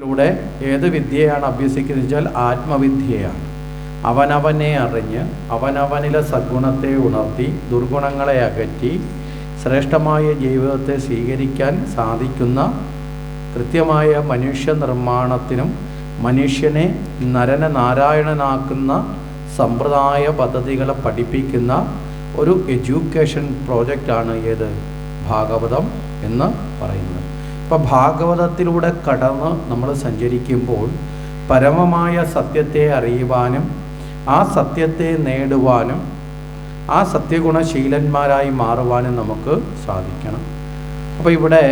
ിലൂടെ ഏത് വിദ്യയാണ് അഭ്യസിക്കുന്നത് വെച്ചാൽ ആത്മവിദ്യയാണ്. അവനവനെ അറിഞ്ഞ് അവനവനിലെ സദ്ഗുണത്തെ ഉണർത്തി ദുർഗുണങ്ങളെ അകറ്റി ശ്രേഷ്ഠമായ ജീവിതത്തെ സ്വീകരിക്കാൻ സാധിക്കുന്ന കൃത്യമായ മനുഷ്യ നിർമ്മാണത്തിനും മനുഷ്യനെ നരന നാരായണനാക്കുന്ന സമ്പ്രദായ പദ്ധതികളെ പഠിപ്പിക്കുന്ന ഒരു എഡ്യൂക്കേഷൻ പ്രോജക്റ്റാണ് ഏത്? ഭാഗവതം എന്ന് പറയുന്നത്. ഇപ്പം ഭാഗവതത്തിലൂടെ കടന്ന് നമ്മൾ സഞ്ചരിക്കുമ്പോൾ പരമമായ സത്യത്തെ അറിയുവാനും ആ സത്യത്തെ നേടുവാനും ആ സത്യഗുണശീലന്മാരായി മാറുവാനും നമുക്ക് സാധിക്കണം. അപ്പോൾ ഇവിടെ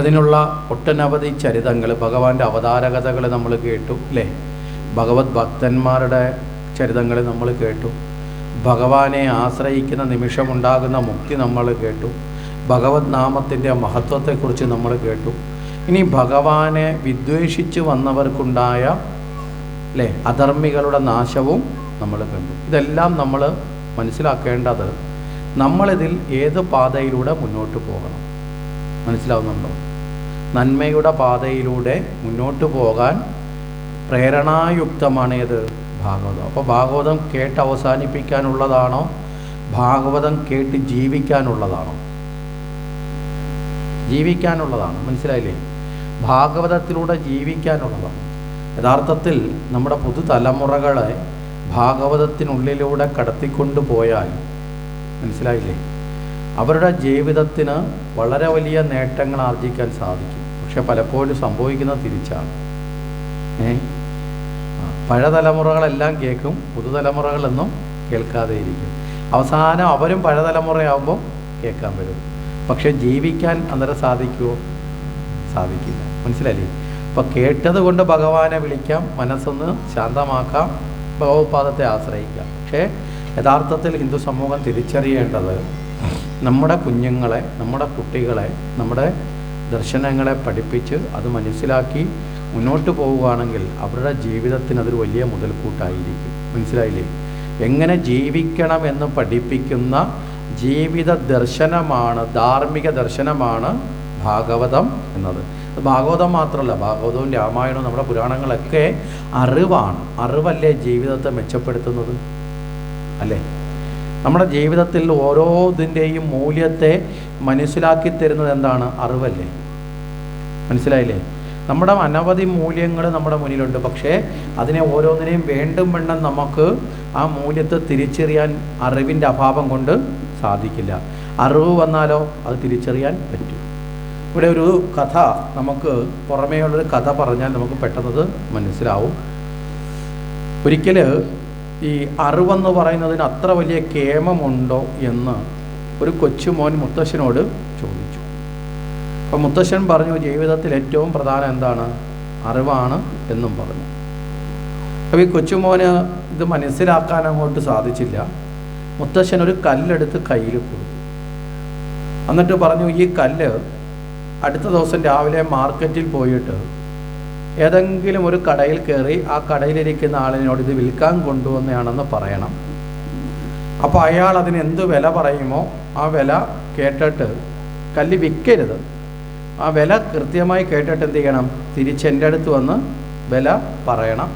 അതിനുള്ള ഒട്ടനവധി ചരിതങ്ങൾ ഭഗവാന്റെ അവതാരകഥകൾ നമ്മൾ കേട്ടു അല്ലേ? ഭഗവത് ഭക്തന്മാരുടെ ചരിതങ്ങൾ നമ്മൾ കേട്ടു. ഭഗവാനെ ആശ്രയിക്കുന്ന നിമിഷമുണ്ടാകുന്ന മുക്തി നമ്മൾ കേട്ടു. ഭഗവത് നാമത്തിന്റെ മഹത്വത്തെക്കുറിച്ച് നമ്മൾ കേട്ടു. ഇനി ഭഗവാനെ വിദ്വേഷിച്ച് വന്നവർക്കുണ്ടായ അല്ലേ അധർമ്മികളുടെ നാശവും നമ്മൾ കണ്ടു. ഇതെല്ലാം നമ്മൾ മനസ്സിലാക്കേണ്ടത് നമ്മളിതിൽ ഏത് പാതയിലൂടെ മുന്നോട്ട് പോകണം? മനസ്സിലാവുന്നുണ്ടോ? നന്മയുടെ പാതയിലൂടെ മുന്നോട്ട് പോകാൻ പ്രേരണായുക്തമാണ് ഏത് ഭാഗവതം. അപ്പോൾ ഭാഗവതം കേട്ട് അവസാനിപ്പിക്കാനുള്ളതാണോ? ഭാഗവതം കേട്ട് ജീവിക്കാനുള്ളതാണോ? ജീവിക്കാനുള്ളതാണ്. മനസ്സിലായില്ലേ? ഭാഗവതത്തിലൂടെ ജീവിക്കാനുള്ളതാണ്. യഥാർത്ഥത്തിൽ നമ്മുടെ പുതുതലമുറകളെ ഭാഗവതത്തിനുള്ളിലൂടെ കടത്തിക്കൊണ്ടു പോയാൽ മനസ്സിലായില്ലേ? അവരുടെ ജീവിതത്തിന് വളരെ വലിയ നേട്ടങ്ങൾ ആർജിക്കാൻ സാധിക്കും. പക്ഷെ പലപ്പോഴും സംഭവിക്കുന്നത് തിരിച്ചാണ്. ഏ? പഴതലമുറകളെല്ലാം കേൾക്കും പുതുതലമുറകളൊന്നും കേൾക്കാതെ ഇരിക്കും അവസാനം അവരും പഴയ തലമുറയാകുമ്പോൾ കേൾക്കാൻ വരും. പക്ഷെ ജീവിക്കാൻ അന്നേരം സാധിക്കുമോ സാധിക്കില്ല. മനസ്സിലല്ലേ അപ്പം കേട്ടത് കൊണ്ട് ഭഗവാനെ വിളിക്കാം മനസ്സൊന്ന് ശാന്തമാക്കാം ഭഗവത്പാദത്തെ ആശ്രയിക്കാം. പക്ഷേ യഥാർത്ഥത്തിൽ ഹിന്ദു സമൂഹം തിരിച്ചറിയേണ്ടത് നമ്മുടെ കുഞ്ഞുങ്ങളെ നമ്മുടെ കുട്ടികളെ നമ്മുടെ ദർശനങ്ങളെ പഠിപ്പിച്ച് അത് മനസ്സിലാക്കി മുന്നോട്ട് പോവുകയാണെങ്കിൽ അവരുടെ ജീവിതത്തിന് അതൊരു വലിയ മുതൽക്കൂട്ടായിരിക്കും. മനസ്സിലായില്ലേ? എങ്ങനെ ജീവിക്കണം എന്ന് പഠിപ്പിക്കുന്ന ജീവിത ദർശനമാണ് ധാർമ്മിക ദർശനമാണ് ഭാഗവതം എന്നത്. ഭാഗവതം മാത്രമല്ല ഭാഗവതവും രാമായണവും നമ്മുടെ പുരാണങ്ങളൊക്കെ അറിവാണ്. അറിവല്ലേ ജീവിതത്തെ മെച്ചപ്പെടുത്തുന്നത്? അല്ലേ? നമ്മുടെ ജീവിതത്തിൽ ഓരോ ഇതിന്റെയും മൂല്യത്തെ മനസ്സിലാക്കി തരുന്നത് എന്താണ്? അറിവല്ലേ? മനസ്സിലായില്ലേ? നമ്മുടെ അനവധി മൂല്യങ്ങൾ നമ്മുടെ മുന്നിലുണ്ട്. പക്ഷേ അതിനെ ഓരോന്നിനെയും വേണ്ടും വേണം നമുക്ക് ആ മൂല്യത്തെ തിരിച്ചറിയാൻ അറിവിന്റെ അഭാവം കൊണ്ട് സാധിക്കില്ല. അറിവ് വന്നാലോ അത് തിരിച്ചറിയാൻ പറ്റും. ഇവിടെ ഒരു കഥ നമുക്ക് പുറമേയുള്ളൊരു കഥ പറഞ്ഞാൽ നമുക്ക് പെട്ടെന്നത് മനസ്സിലാവും. ഒരിക്കൽ ഈ അറിവെന്ന് പറയുന്നതിന് അത്ര വലിയ കേമമുണ്ടോ എന്ന് ഒരു കൊച്ചുമോൻ മുത്തശ്ശനോട് ചോദിച്ചു. അപ്പം മുത്തശ്ശൻ പറഞ്ഞു ജീവിതത്തിൽ ഏറ്റവും പ്രധാനം എന്താണ്? അറിവാണ് എന്നും പറഞ്ഞു. അപ്പോൾ ഈ കൊച്ചുമോന് ഇത് മനസ്സിലാക്കാൻ അങ്ങോട്ട് സാധിച്ചില്ല. മുത്തശ്ശൻ ഒരു കല്ലെടുത്ത് കയ്യിൽ കൊടുത്തു. എന്നിട്ട് പറഞ്ഞു ഈ കല്ല് അടുത്ത ദിവസം രാവിലെ മാർക്കറ്റിൽ പോയിട്ട് ഏതെങ്കിലും ഒരു കടയിൽ കയറി ആ കടയിലിരിക്കുന്ന ആളിനോട് ഇത് വിൽക്കാൻ കൊണ്ടുവന്നതാണെന്ന് പറയണം. അപ്പോൾ അയാൾ അതിന് എന്ത് വില പറയുമോ ആ വില കേട്ടിട്ട് കല്ല് വിൽക്കരുത് ആ വില കൃത്യമായി കേട്ടിട്ട് എന്ത് ചെയ്യണം? തിരിച്ച് എന്റെ അടുത്ത് വന്ന് വില പറയണം.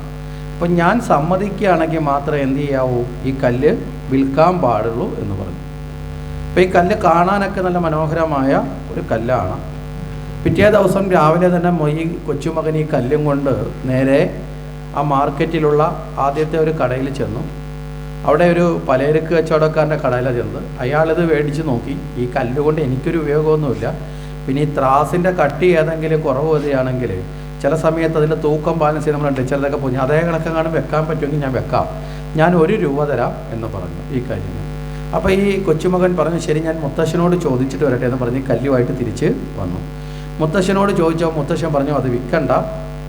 അപ്പം ഞാൻ സമ്മതിക്കുകയാണെങ്കിൽ മാത്രമേ എന്ത് ചെയ്യാവൂ? ഈ കല്ല് വിൽക്കാൻ പാടുള്ളൂ എന്ന് പറഞ്ഞു. അപ്പോൾ ഈ കല്ല് കാണാനൊക്കെ നല്ല മനോഹരമായ ഒരു കല്ലാണ്. പിറ്റേ ദിവസം രാവിലെ തന്നെ ഈ കൊച്ചുമകൻ ഈ കല്ലും കൊണ്ട് നേരെ ആ മാർക്കറ്റിലുള്ള ആദ്യത്തെ ഒരു കടയിൽ ചെന്നു. അവിടെ ഒരു പലചരക്ക് കച്ചവടക്കാരന്റെ കടയിലാണ് ചെന്നത്. അയാളിത് മേടിച്ച് നോക്കി. ഈ കല്ലുകൊണ്ട് എനിക്കൊരു ഉപയോഗമൊന്നുമില്ല. പിന്നെ ഈ ത്രാസിന്റെ കട്ടി ഏതെങ്കിലും കുറവ് വരികയാണെങ്കിൽ ചില സമയത്ത് അതിന്റെ തൂക്കം ബാലൻസ് ചെയ്ത് നമ്മളുണ്ട് ചിലതൊക്കെ പോയി അതേ കണക്കെങ്ങാനും വെക്കാൻ പറ്റുമെങ്കിൽ ഞാൻ വെക്കാം. ഞാൻ ഒരു രൂപ തരാം എന്ന് പറഞ്ഞു ഈ കാര്യങ്ങൾ. അപ്പോൾ ഈ കൊച്ചുമകൻ പറഞ്ഞു ശരി ഞാൻ മുത്തശ്ശനോട് ചോദിച്ചിട്ട് വരട്ടെ എന്ന് പറഞ്ഞ് കല്ലുമായിട്ട് തിരിച്ച് വന്നു. മുത്തശ്ശനോട് ചോദിച്ചോ മുത്തശ്ശൻ പറഞ്ഞു അത് വിൽക്കണ്ട.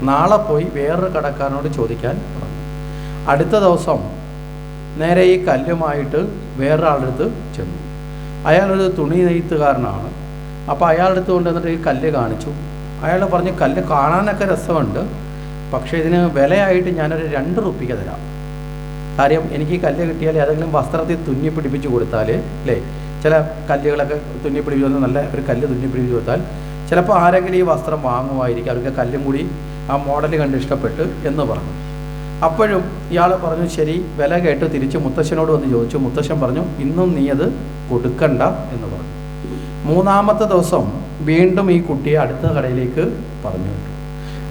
നാളെ പോയി വേറൊരു കടക്കാരനോട് ചോദിക്കാൻ പറഞ്ഞു. അടുത്ത ദിവസം നേരെ ഈ കല്ലുമായിട്ട് വേറൊരാളുടെ അടുത്ത് ചെന്നു. അയാളൊരു തുണി നെയ്ത്തുകാരനാണ്. അപ്പോൾ അയാളുടെ അടുത്ത് കൊണ്ടുവന്നിട്ട് ഈ കല്ല് കാണിച്ചു. അയാൾ പറഞ്ഞു കല്ല് കാണാനൊക്കെ രസമുണ്ട്. പക്ഷേ ഇതിന് വിലയായിട്ട് ഞാനൊരു രണ്ട് റുപ്യക്ക് തരാം. കാര്യം എനിക്ക് കല്ല് കിട്ടിയാൽ ഏതെങ്കിലും വസ്ത്രത്തിൽ തുന്നി പിടിപ്പിച്ച് കൊടുത്താൽ അല്ലേ? ചില കല്ലുകളൊക്കെ തുന്നി പിടിപ്പിച്ച് നല്ല ഒരു കല്ല് തുന്നി പിടിപ്പിച്ച് കൊടുത്താൽ ചിലപ്പോൾ ആരെങ്കിലും ഈ വസ്ത്രം വാങ്ങുമായിരിക്കും. അവർക്ക് കല്ലും കൂടി ആ മോഡൽ കണ്ട് ഇഷ്ടപ്പെട്ട് എന്ന് പറഞ്ഞു. അപ്പോഴും ഇയാൾ പറഞ്ഞു ശരി വില കേട്ട് തിരിച്ച് മുത്തശ്ശനോട് വന്ന് ചോദിച്ചു. മുത്തശ്ശൻ പറഞ്ഞു ഇന്നും നീ അത് കൊടുക്കണ്ട എന്ന് പറഞ്ഞു. മൂന്നാമത്തെ ദിവസം വീണ്ടും ഈ കുട്ടിയെ അടുത്ത കടയിലേക്ക് പറഞ്ഞു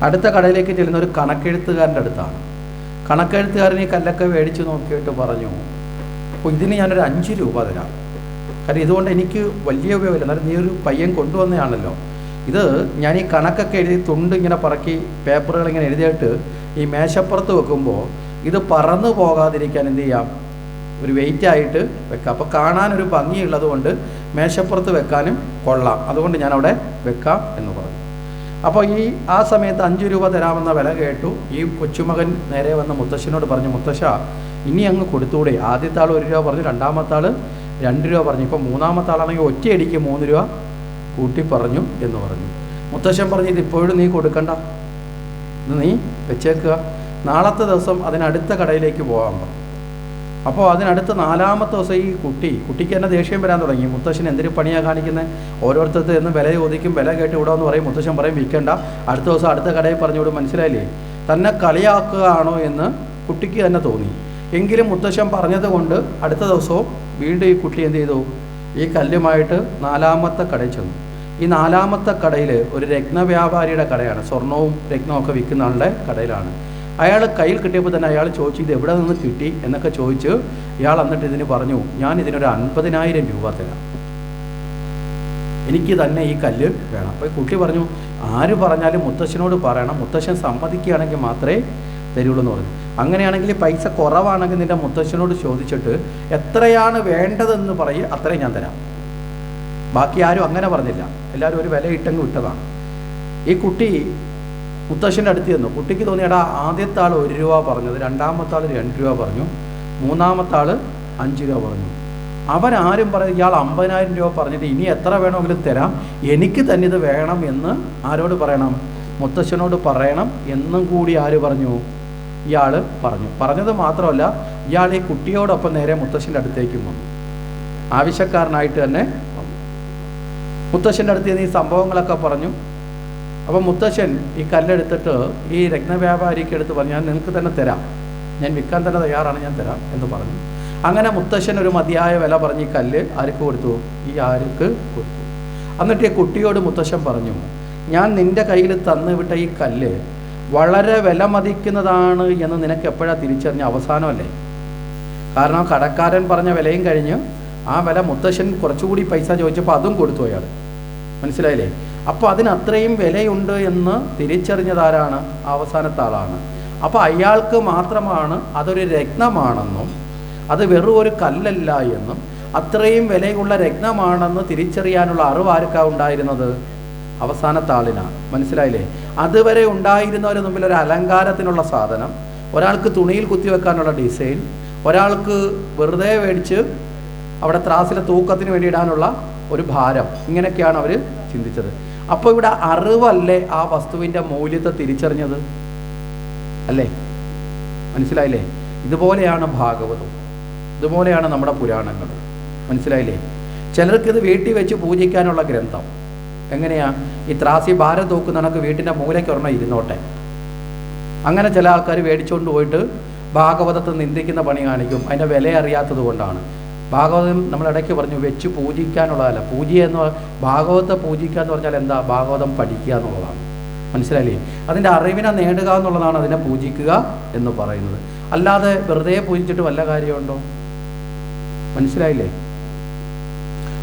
അടുത്ത കടയിലേക്ക് ചെല്ലുന്ന ഒരു കണക്കെഴുത്തുകാരന്റെ അടുത്താണ്. കണക്കെഴുത്തുകാരൻ ഈ കല്ലൊക്കെ മേടിച്ച് നോക്കിയിട്ട് പറഞ്ഞു അപ്പോൾ ഇതിന് ഞാനൊരു അഞ്ച് രൂപ തരാം. കാരണം ഇതുകൊണ്ട് എനിക്ക് വലിയ ഉപയോഗമില്ല. എന്നാലും നീ ഒരു പയ്യൻ കൊണ്ടുവന്നതാണല്ലോ ഇത് ഞാൻ ഈ കണക്കൊക്കെ എഴുതി തുണ്ട് ഇങ്ങനെ പറക്കി പേപ്പറുകൾ ഇങ്ങനെ എഴുതിയിട്ട് ഈ മേശപ്പുറത്ത് വെക്കുമ്പോൾ ഇത് പറന്നു പോകാതിരിക്കാൻ എന്ത് ചെയ്യാം? ഒരു വെയിറ്റ് ആയിട്ട് വെക്കാം. അപ്പോൾ കാണാനൊരു ഭംഗിയുള്ളത് കൊണ്ട് മേശപ്പുറത്ത് വെക്കാനും കൊള്ളാം. അതുകൊണ്ട് ഞാൻ അവിടെ വെക്കാം എന്ന് അപ്പോൾ ഈ ആ സമയത്ത് അഞ്ച് രൂപ തരാമെന്ന വില കേട്ടു. ഈ കൊച്ചുമകൻ നേരെ വന്ന മുത്തശ്ശനോട് പറഞ്ഞു മുത്തശ്ശ ഇനി അങ്ങ് കൊടുത്തൂടെ ആദ്യത്തെ ആൾ ഒരു രൂപ പറഞ്ഞു രണ്ടാമത്തെ ആൾ രണ്ട് രൂപ പറഞ്ഞു. ഇപ്പോൾ മൂന്നാമത്തെ ആളാണെങ്കിൽ ഒറ്റയടിക്ക് മൂന്ന് രൂപ കൂട്ടി പറഞ്ഞു എന്ന് പറഞ്ഞു. മുത്തശ്ശൻ പറഞ്ഞു ഇത് ഇപ്പോഴും നീ കൊടുക്കണ്ട. ഇത് നീ വെച്ചേക്കുക. നാളത്തെ ദിവസം അതിനടുത്ത കടയിലേക്ക് പോകാൻ പറഞ്ഞു അപ്പോൾ അതിനടുത്ത് നാലാമത്തെ ദിവസം ഈ കുട്ടി കുട്ടിക്ക് തന്നെ ദേഷ്യം വരാൻ തുടങ്ങി. മുത്തശ്ശൻ എന്തിനു പണിയാണ് കാണിക്കുന്നത് ഓരോരുത്തർക്ക് എന്ന് വില ചോദിക്കും വില കേട്ട് വിടാമെന്ന് പറയും. മുത്തശ്ശൻ പറയും വിൽക്കണ്ട. അടുത്ത ദിവസം അടുത്ത കടയിൽ പറഞ്ഞു വിടും. മനസ്സിലായില്ലേ? തന്നെ കളിയാക്കുകയാണോ എന്ന് കുട്ടിക്ക് തന്നെ തോന്നി. എങ്കിലും മുത്തശ്ശൻ പറഞ്ഞത് കൊണ്ട് അടുത്ത ദിവസവും വീണ്ടും ഈ കുട്ടി എന്ത് ചെയ്തു? ഈ കല്ലുമായിട്ട് നാലാമത്തെ കടയിൽ ചെന്നു. ഈ നാലാമത്തെ കടയിൽ ഒരു രത്നവ്യാപാരിയുടെ കടയാണ്. സ്വർണവും രത്നവും ഒക്കെ വിൽക്കുന്ന ആളുടെ കടയിലാണ്. അയാൾ കയ്യിൽ കിട്ടിയപ്പോൾ തന്നെ അയാൾ ചോദിച്ചു ഇത് എവിടെ നിന്ന് കിട്ടി? എന്നൊക്കെ ചോദിച്ച് ഇയാൾ എന്നിട്ട് ഇതിന് പറഞ്ഞു ഞാൻ ഇതിനൊരു അൻപതിനായിരം രൂപ തരാം. എനിക്ക് തന്നെ ഈ കല്ല് വേണം. അപ്പോൾ കുട്ടി പറഞ്ഞു ആര് പറഞ്ഞാലും മുത്തശ്ശനോട് പറയണം. മുത്തശ്ശൻ സമ്മതിക്കുകയാണെങ്കിൽ മാത്രമേ തരുള്ളൂ എന്ന് പറഞ്ഞു. അങ്ങനെയാണെങ്കിൽ പൈസ കുറവാണെങ്കിൽ നിന്റെ മുത്തശ്ശനോട് ചോദിച്ചിട്ട് എത്രയാണ് വേണ്ടതെന്ന് പറയും അത്രയും ഞാൻ തരാം. ബാക്കി ആരും അങ്ങനെ പറഞ്ഞില്ല. എല്ലാവരും ഒരു വില ഇട്ടങ്ങ് വിട്ടതാണ്. ഈ കുട്ടി മുത്തശ്ശന്റെ അടുത്ത് ചെന്നു. കുട്ടിക്ക് തോന്നി എടാ ആദ്യത്തെ ആൾ ഒരു രൂപ പറഞ്ഞത് രണ്ടാമത്തെ ആൾ രണ്ട് രൂപ പറഞ്ഞു മൂന്നാമത്തെ ആൾ അഞ്ച് രൂപ പറഞ്ഞു. അവരാരും പറയുന്നത് ഇയാൾ അമ്പതിനായിരം രൂപ പറഞ്ഞിട്ട് ഇനി എത്ര വേണമെങ്കിലും തരാം എനിക്ക് തന്നെ ഇത് വേണം എന്ന് ആരോട് പറയണം? മുത്തശ്ശനോട് പറയണം എന്നും കൂടി ആര് പറഞ്ഞു? ഇയാൾ പറഞ്ഞു. പറഞ്ഞത് മാത്രമല്ല ഇയാൾ ഈ കുട്ടിയോടൊപ്പം നേരെ മുത്തശ്ശന്റെ അടുത്തേക്കും വന്നു. ആവശ്യക്കാരനായിട്ട് തന്നെ മുത്തശ്ശന്റെ അടുത്ത് ഈ സംഭവങ്ങളൊക്കെ പറഞ്ഞു. അപ്പോൾ മുത്തശ്ശൻ ഈ കല്ലെടുത്തിട്ട് ഈ രത്നവ്യാപാരിക്ക് എടുത്ത് പറഞ്ഞു ഞാൻ നിങ്ങൾക്ക് തന്നെ തരാം. ഞാൻ വിൽക്കാൻ തന്നെ തയ്യാറാണ് ഞാൻ തരാം എന്ന് പറഞ്ഞു. അങ്ങനെ മുത്തശ്ശൻ ഒരു മതിയായ വില പറഞ്ഞ് ഈ കല്ല് ആർക്ക് കൊടുത്തു? ഈ ആർക്ക് കൊടുത്തു. എന്നിട്ട് ഈ കുട്ടിയോട് മുത്തശ്ശൻ പറഞ്ഞു ഞാൻ നിന്റെ കയ്യിൽ തന്നു വിട്ട ഈ കല്ല് വളരെ വില മതിക്കുന്നതാണ് എന്ന് നിനക്ക് എപ്പോഴാണ് തിരിച്ചറിഞ്ഞ അവസാനമല്ലേ? കാരണം കടക്കാരൻ പറഞ്ഞ വിലയും കഴിഞ്ഞ് ആ വില മുത്തശ്ശൻ കുറച്ചുകൂടി പൈസ ചോദിച്ചപ്പോൾ അതും കൊടുത്തു അയാൾ. മനസ്സിലായില്ലേ? അപ്പോൾ അതിന് അത്രയും വിലയുണ്ട് എന്ന് തിരിച്ചറിഞ്ഞതാരാണ്? അവസാനത്തെ ആളാണ്. അപ്പോൾ അയാൾക്ക് മാത്രമാണ് അതൊരു രത്നമാണെന്നും അത് വെറും ഒരു കല്ലല്ല എന്നും അത്രയും വിലയുള്ള രത്നമാണെന്ന് തിരിച്ചറിയാനുള്ള അറിവ് ആർക്കാ ഉണ്ടായിരുന്നത്? അവസാനത്തെ ആളിനാണ്. മനസ്സിലായില്ലേ? അതുവരെ ഉണ്ടായിരുന്നവരെ മുമ്പിൽ ഒരു അലങ്കാരത്തിനുള്ള സാധനം ഒരാൾക്ക് തുണിയിൽ കുത്തിവെക്കാനുള്ള ഡിസൈൻ ഒരാൾക്ക് വെറുതെ മേടിച്ച് അവിടെ ത്രാസിലെ തൂക്കത്തിന് വേണ്ടി ഇടാനുള്ള ഒരു ഭാരം. ഇങ്ങനെയൊക്കെയാണ് അവർ ചിന്തിച്ചത്. അപ്പോൾ ഇവിടെ അറിവല്ലേ ആ വസ്തുവിന്റെ മൂല്യത്തെ തിരിച്ചറിഞ്ഞത്? അല്ലേ? മനസ്സിലായില്ലേ? ഇതുപോലെയാണ് ഭാഗവതം. ഇതുപോലെയാണ് നമ്മുടെ പുരാണങ്ങൾ. മനസ്സിലായില്ലേ? ചിലർക്കിത് വീട്ടിൽ വെച്ച് പൂജിക്കാനുള്ള ഗ്രന്ഥം. എങ്ങനെയാ? ഈ ത്രാസി ഭാരം തൂക്കുന്ന കണക്ക് വീട്ടിന്റെ മൂലയ്ക്കൊരെണ്ണം ഇരുന്നോട്ടെ. അങ്ങനെ ചില ആൾക്കാർ മേടിച്ചുകൊണ്ട് പോയിട്ട് ഭാഗവതത്തെ നിന്ദിക്കുന്ന പണി കാണിക്കും. അതിന്റെ വില അറിയാത്തത് കൊണ്ടാണ്. ഭാഗവതം നമ്മൾ ഇടയ്ക്ക് പറഞ്ഞു വെച്ച് പൂജിക്കാനുള്ളതല്ല. പൂജ എന്ന് ഭാഗവതത്തെ പൂജിക്കുക എന്ന് പറഞ്ഞാൽ എന്താ? ഭാഗവതം പഠിക്കുക എന്നുള്ളതാണ്. മനസ്സിലായില്ലേ? അതിന്റെ അറിവിനെ നേടുക എന്നുള്ളതാണ് അതിനെ പൂജിക്കുക എന്ന് പറയുന്നത്. അല്ലാതെ വെറുതെ പൂജിച്ചിട്ട് വല്ല കാര്യമുണ്ടോ? മനസ്സിലായില്ലേ?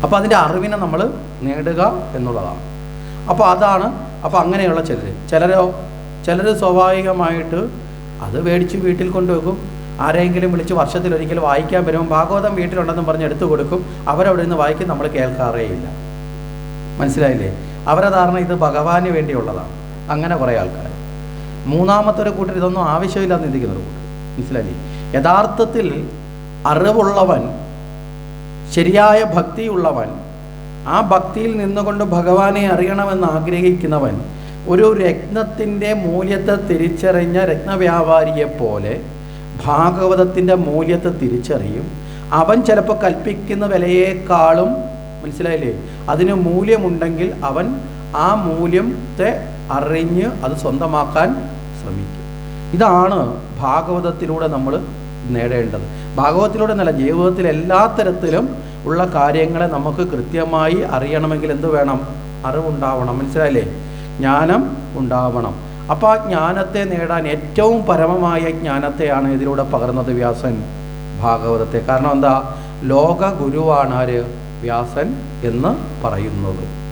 അപ്പോൾ അതിന്റെ അറിവിനെ നമ്മൾ നേടുക എന്നുള്ളതാണ്. അപ്പോൾ അതാണ് അപ്പോൾ അങ്ങനെയുള്ള ചിലർ ചിലരോ ചിലർ സ്വാഭാവികമായിട്ട് അത് മേടിച്ച് വീട്ടിൽ കൊണ്ടുവെക്കും ആരെങ്കിലും വിളിച്ച് വർഷത്തിൽ ഒരിക്കൽ വായിക്കാൻ വരുമ്പോൾ ഭാഗവതം വീട്ടിലുണ്ടെന്നും പറഞ്ഞ് എടുത്തു കൊടുക്കും. അവരവിടെ നിന്ന് വായിക്കും നമ്മൾ കേൾക്കാറേ ഇല്ല. മനസ്സിലായില്ലേ? അവരെ ധാരണ ഇത് ഭഗവാന് വേണ്ടിയുള്ളതാണ്. അങ്ങനെ കുറേ ആൾക്കാർ. മൂന്നാമത്തെ ഒരു കൂട്ടർ ഇതൊന്നും ആവശ്യമില്ലാന്ന് ചിന്തിക്കുന്ന ഒരു കൂട്ടർ. മനസ്സിലായില്ലേ? യഥാർത്ഥത്തിൽ അറിവുള്ളവൻ ശരിയായ ഭക്തിയുള്ളവൻ ആ ഭക്തിയിൽ നിന്നുകൊണ്ട് ഭഗവാനെ അറിയണമെന്ന് ആഗ്രഹിക്കുന്നവൻ ഒരു രത്നത്തിന്റെ മൂല്യത്തെ തിരിച്ചറിഞ്ഞ രത്നവ്യാപാരിയെ പോലെ ഭാഗവതത്തിന്റെ മൂല്യത്തെ തിരിച്ചറിയും. അവൻ ചിലപ്പോൾ കൽപ്പിക്കുന്ന വിലയേക്കാളും മനസ്സിലായില്ലേ? അതിന് മൂല്യമുണ്ടെങ്കിൽ അവൻ ആ മൂല്യത്തെ അറിഞ്ഞ് അത് സ്വന്തമാക്കാൻ ശ്രമിക്കും. ഇതാണ് ഭാഗവതത്തിലൂടെ നമ്മൾ നേടേണ്ടത്. ഭാഗവതത്തിലൂടെ എന്നല്ല ജീവിതത്തിൽ എല്ലാ തരത്തിലും ഉള്ള കാര്യങ്ങളെ നമുക്ക് കൃത്യമായി അറിയണമെങ്കിൽ എന്ത് വേണം? അറിവുണ്ടാവണം. മനസ്സിലായില്ലേ? ജ്ഞാനം ഉണ്ടാവണം. അപ്പോൾ ആ ജ്ഞാനത്തെ നേടാൻ ഏറ്റവും പരമമായ ജ്ഞാനത്തെയാണ് ഇതിലൂടെ പകർന്നത് വ്യാസൻ ഭാഗവതത്തെ. കാരണം എന്താ? ലോക ഗുരുവാണ് ആര്? വ്യാസൻ എന്ന് പറയുന്നത്.